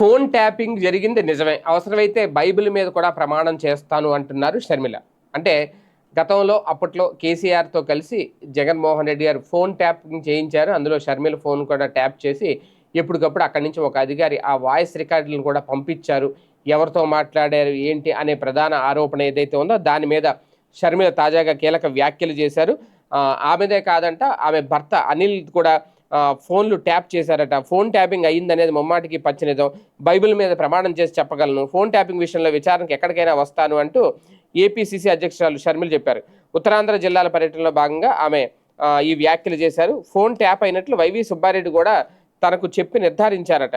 Phone tapping జరిగింది నిజమే. అవసరమైతే బైబిల్ మీద కూడా ప్రమాణం చేస్తాను అంటున్నారు షర్మిల. అంటే గతంలో అప్పట్లో కేసీఆర్తో కలిసి జగన్మోహన్ రెడ్డి గారు ఫోన్ ట్యాపింగ్ చేయించారు. అందులో షర్మిల ఫోన్ కూడా ట్యాప్ చేసి ఎప్పటికప్పుడు అక్కడి నుంచి ఒక అధికారి ఆ వాయిస్ రికార్డులను కూడా పంపించారు. ఎవరితో మాట్లాడారు ఏంటి అనే ప్రధాన ఆరోపణ ఏదైతే ఉందో దాని మీద షర్మిల తాజాగా కీలక వ్యాఖ్యలు చేశారు. ఆమెదే కాదంట ఆమె భర్త అనిల్ కూడా ఫోన్లు ట్యాప్ చేశారట. ఫోన్ ట్యాపింగ్ అయ్యిందనేది ముమ్మాటికి పచ్చనిదం బైబిల్ మీద ప్రమాణం చేసి చెప్పగలను. ఫోన్ ట్యాపింగ్ విషయంలో విచారణకు ఎక్కడికైనా వస్తాను అంటూ ఏపీసీసీ అధ్యక్షురాలు షర్మిలు చెప్పారు. ఉత్తరాంధ్ర జిల్లాల పర్యటనలో భాగంగా ఆమె ఈ వ్యాఖ్యలు చేశారు. ఫోన్ ట్యాప్ అయినట్లు వైవి సుబ్బారెడ్డి కూడా తనకు చెప్పి నిర్ధారించారట.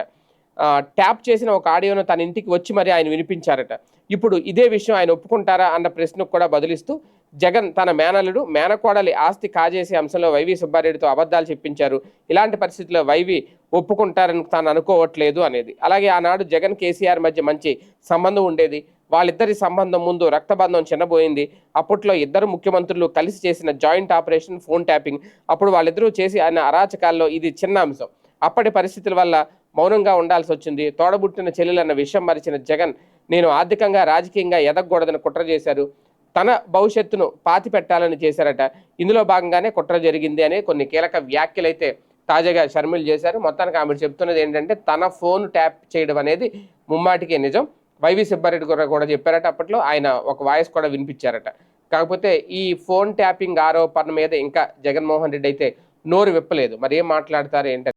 ట్యాప్ చేసిన ఒక ఆడియోను తన ఇంటికి వచ్చి మరి ఆయన వినిపించారట. ఇప్పుడు ఇదే విషయం ఆయన ఒప్పుకుంటారా అన్న ప్రశ్నకు కూడా బదులిస్తూ జగన్ తన మేనల్లుడు మేనకోడలి ఆస్తి కాజేసే అంశంలో వైవి సుబ్బారెడ్డితో అబద్ధాలు చెప్పించారు. ఇలాంటి పరిస్థితుల్లో వైవి ఒప్పుకుంటారని తాను అనుకోవట్లేదు అనేది. అలాగే ఆనాడు జగన్ కేసీఆర్ మధ్య మంచి సంబంధం ఉండేది. వాళ్ళిద్దరి సంబంధం ముందు రక్తబంధం చిన్నబోయింది. అప్పట్లో ఇద్దరు ముఖ్యమంత్రులు కలిసి చేసిన జాయింట్ ఆపరేషన్ ఫోన్ ట్యాపింగ్. అప్పుడు వాళ్ళిద్దరూ చేసి ఆయన అరాచకాల్లో ఇది చిన్న అంశం. అప్పటి పరిస్థితుల వల్ల మౌనంగా ఉండాల్సి వచ్చింది. తోడబుట్టిన చెల్లెలన్న విషయం మరిచిన జగన్ నేను ఆర్థికంగా రాజకీయంగా ఎదగకూడదని కుట్ర చేశారు. తన భవిష్యత్తును పాతి పెట్టాలని చేశారట. ఇందులో భాగంగానే కుట్ర జరిగింది అనే కొన్ని కీలక వ్యాఖ్యలైతే తాజాగా షర్మిలు చేశారు. మొత్తానికి ఆమె చెప్తున్నది ఏంటంటే తన ఫోన్ ట్యాప్ చేయడం అనేది ముమ్మాటికి నిజం. వైవి సుబ్బారెడ్డి కూడా కూడా చెప్పారట అప్పట్లో. ఆయన ఒక వాయిస్ కూడా వినిపించారట. కాకపోతే ఈ ఫోన్ ట్యాపింగ్ ఆరోపణ మీద ఇంకా జగన్మోహన్ రెడ్డి అయితే నోరు విప్పలేదు. మరి ఏం మాట్లాడతారు ఏంటంటే